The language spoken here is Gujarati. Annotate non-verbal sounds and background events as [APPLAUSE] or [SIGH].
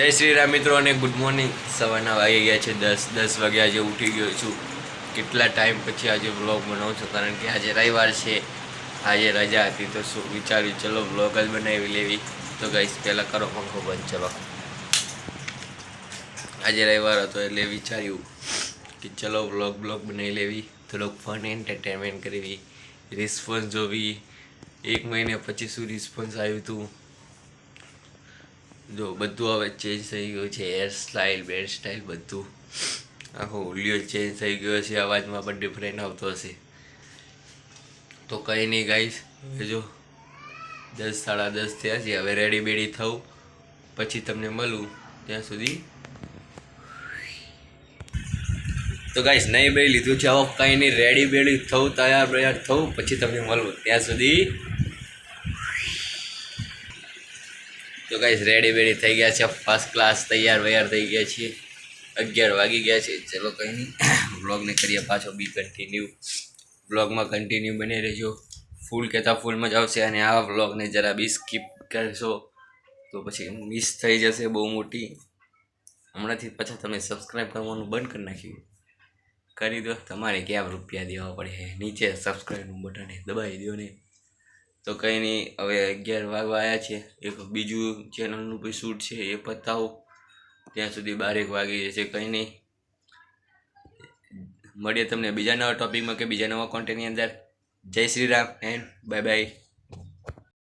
જય શ્રી રામ મિત્રો અને ગુડ મોર્નિંગ સવારના વાગી ગયા છે દસ દસ વાગ્યા આજે ઉઠી ગયો છું. કેટલા ટાઈમ પછી આજે વ્લોગ બનાવું છું, કારણ કે આજે રવિવાર છે. આજે રજા હતી તો શું વિચાર્યું, ચલો વ્લોગ જ બનાવી લેવી. તો ગઈશ પહેલાં કરો પંખો બંધ, ચલો. આજે રવિવાર હતો એટલે વિચાર્યું કે ચલો વ્લોગ બ્લોગ બનાવી લેવી. થોડોક ફન એન્ટરટેનમેન્ટ કરવી. રિસ્પોન્સ જોવી. એક મહિને પછી શું રિસ્પોન્સ આવ્યું હતું જો, બધું હવે ચેન્જ થઈ ગયું છે હેર સ્ટાઇલ બેર સ્ટાઇલ બધું. આખો હુલિયો ચેન્જ થઈ ગયો છે, અવાજમાં પણ ડિફરન્ટ આવતો હશે. તો કંઈ નહીં ગાઈશ હવે જો, દસ, સાડા દસ થયા છે, હવે રેડી બેડી થવું. પછી તમને મળું ત્યાં સુધી. તો ગાઈશ નહીં બે લીધું છે, હવે કંઈ નહીં રેડી બેડી થવું, તૈયાર, બૈયાર થવું. પછી તમને મળું ત્યાં સુધી. તો કાંઈ રેડી બેડી થઈ ગયા છે. ફર્સ્ટ ક્લાસ તૈયાર, વૈયાર થઈ ગયા છીએ. અગિયાર વાગી ગયા છે. ચલો કંઈ નહીં. [COUGHS] વ્લોગને કરીએ પાછો. બી કન્ટિન્યુ વ્લોગમાં કન્ટિન્યુ બની રહેજો. ફૂલ કહેતા ફૂલમાં જ આવશે. અને આ વ્લોગને જરા બી સ્કીપ કરશો તો પછી મિસ થઈ જશે બહુ મોટી. હમણાંથી પાછા તમે સબસ્ક્રાઈબ કરવાનું બંધ કરી નાખ્યું. કરી દો. તમારે ક્યાં રૂપિયા દેવા પડે? નીચે સબસ્ક્રાઈબનું બટન દબાવી દો ને. તો કંઈ નહીં હવે અગિયાર વાગવા આવ્યા છે. એક બીજું ચેનલનું કોઈ શૂટ છે, એ પતાવું. ત્યાં સુધી બારેક વાગી જશે, કંઈ નહીં મળીએ તમને બીજા નવા ટોપિકમાં કે બીજા નવા કોન્ટેન્ટની અંદર. જય Shri Ram and bye bye